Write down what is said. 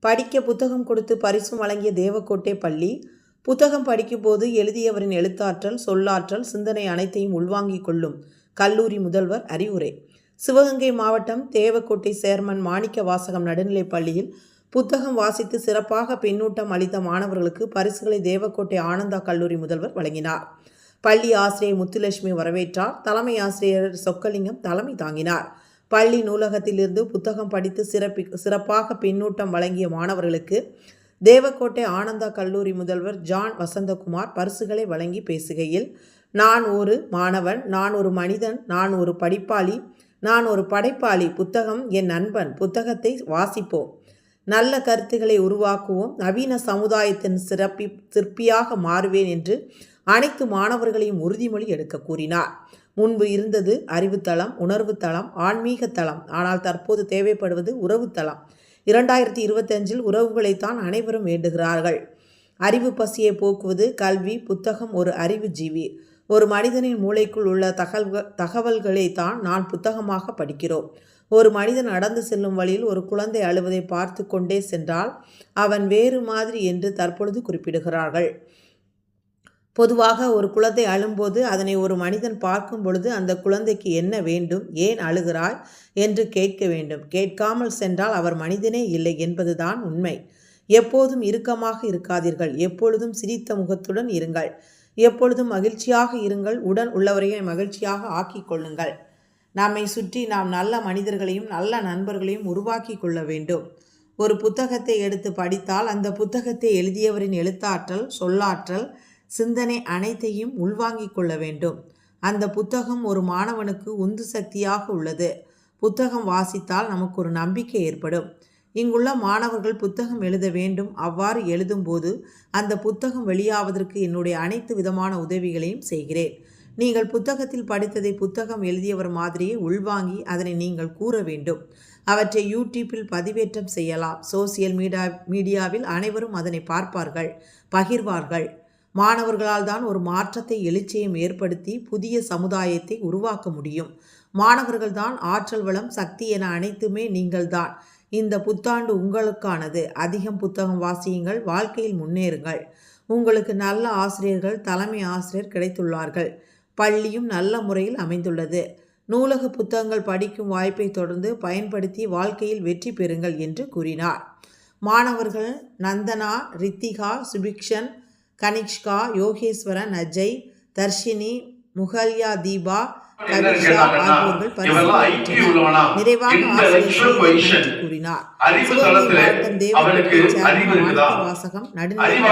படிக்க புத்தகம் கொடுத்து பரிசும் வழங்கிய தேவக்கோட்டை பள்ளி புத்தகம் படிக்கும்போது எழுதியவரின் எழுத்தாற்றல் சொல்லாற்றல் சிந்தனை அனைத்தையும் உள்வாங்கிக் கொள்ளும் கல்லூரி முதல்வர் அறிவுரை. சிவகங்கை மாவட்டம் தேவக்கோட்டை சேர்மன் மாணிக்க வாசகம் நடுநிலைப் பள்ளியில் புத்தகம் வாசித்து சிறப்பாக பின்னூட்டம் அளித்த மாணவர்களுக்கு பரிசுகளை தேவக்கோட்டை ஆனந்தா கல்லூரி முதல்வர் வழங்கினார். பள்ளி ஆசிரியர் முத்துலட்சுமி வரவேற்றார். தலைமை ஆசிரியர் சொக்கலிங்கம் தலைமை தாங்கினார். பள்ளி நூலகத்திலிருந்து புத்தகம் படித்து சிறப்பி சிறப்பாக பின்னூட்டம் வழங்கிய மாணவர்களுக்கு தேவக்கோட்டை ஆனந்தா கல்லூரி முதல்வர் ஜான் வசந்தகுமார் பரிசுகளை வழங்கி பேசுகையில் நான் ஒரு மாணவன் நான் ஒரு மனிதன் நான் ஒரு படிப்பாளி நான் ஒரு படைப்பாளி புத்தகம் என் நண்பன் புத்தகத்தை வாசிப்போம். நல்ல கருத்துக்களை உருவாக்குவோம். நவீன சமுதாயத்தின் சிறப்பி சிற்பியாக மாறுவேன் என்று அனைத்து மாணவர்களையும் உறுதிமொழி எடுக்க கூறினார். முன்பு இருந்தது அறிவுத்தளம் உணர்வு தளம் ஆன்மீக தளம் ஆனால் தற்போது தேவைப்படுவது உறவு தளம் இரண்டாயிரத்தி இருபத்தஞ்சில் உறவுகளைத்தான் அனைவரும் வேண்டுகிறார்கள். அறிவு பசியை போக்குவது கல்வி புத்தகம் ஒரு அறிவு ஜீவி. ஒரு மனிதனின் மூளைக்குள் உள்ள தகவல்கள் தகவல்களை தான் நான் புத்தகமாக படிக்கிறோம். ஒரு மனிதன் நடந்து செல்லும் வழியில் ஒரு குழந்தை அழுவதை பார்த்து கொண்டே சென்றால் அவன் வேறு மாதிரி என்று தற்பொழுது குறிப்பிடுகிறார்கள். பொதுவாக ஒரு குழந்தை அழும்போது அதனை ஒரு மனிதன் பார்க்கும் பொழுது அந்த குழந்தைக்கு என்ன வேண்டும் ஏன் அழுகிறாய் என்று கேட்க வேண்டும். கேட்காமல் சென்றால் அவர் மனிதனே இல்லை என்பதுதான் உண்மை. எப்போதும் இறுக்கமாக இருக்காதீர்கள். எப்பொழுதும் சிரித்த முகத்துடன் இருங்கள். எப்பொழுதும் மகிழ்ச்சியாக இருங்கள். உடன் உள்ளவரையே மகிழ்ச்சியாக ஆக்கிக் கொள்ளுங்கள். நம்மை சுற்றி நாம் நல்ல மனிதர்களையும் நல்ல நண்பர்களையும் உருவாக்கி கொள்ள வேண்டும். ஒரு புத்தகத்தை எடுத்து படித்தால் அந்த புத்தகத்தை எழுதியவரின் எழுத்தாற்றல் சொல்லாற்றல் சிந்தனை அனைத்தையும் உள்வாங்கிக் கொள்ள வேண்டும். அந்த புத்தகம் ஒரு மாணவனுக்கு உந்து சக்தியாக உள்ளது. புத்தகம் வாசித்தால் நமக்கு ஒரு நம்பிக்கை ஏற்படும். இங்குள்ள மாணவர்கள் புத்தகம் எழுத வேண்டும் அவ்வாறு எழுதும்போது அந்த புத்தகம் வெளியாவதற்கு என்னுடைய அனைத்து விதமான உதவிகளையும் செய்கிறேன். நீங்கள் புத்தகத்தில் படித்ததை புத்தகம் எழுதியவர் மாதிரியே உள்வாங்கி அதனை நீங்கள் கூற வேண்டும். அவற்றை யூடியூப்பில் பதிவேற்றம் செய்யலாம். சோசியல் மீடியா மீடியாவில் அனைவரும் அதனை பார்ப்பார்கள் பகிர்வார்கள். மாணவர்களால் தான் ஒரு மாற்றத்தை எழுச்சியும் ஏற்படுத்தி புதிய சமுதாயத்தை உருவாக்க முடியும். மாணவர்கள்தான் ஆற்றல் வளம் சக்தி என அனைத்துமே நீங்கள்தான் இந்த புத்தாண்டு உங்களுக்கானது. அதிகம் புத்தகம் வாசியுங்கள். வாழ்க்கையில் முன்னேறுங்கள். உங்களுக்கு நல்ல ஆசிரியர்கள் தலைமை ஆசிரியர் கிடைத்துள்ளார்கள். பள்ளியும் நல்ல முறையில் அமைந்துள்ளது. நூலக புத்தகங்கள் படிக்கும் வாய்ப்பை தொடர்ந்து பயன்படுத்தி வாழ்க்கையில் வெற்றி பெறுங்கள் என்று கூறினார். மாணவர்கள் நந்தனா ரித்திகா சுபிக்ஷன் கனிஷ்கா யோகேஸ்வரன் அஜய் தர்ஷினி முகல்யா தீபா நிறைவாக கூறினார். வாசகம் நடுநிலைப்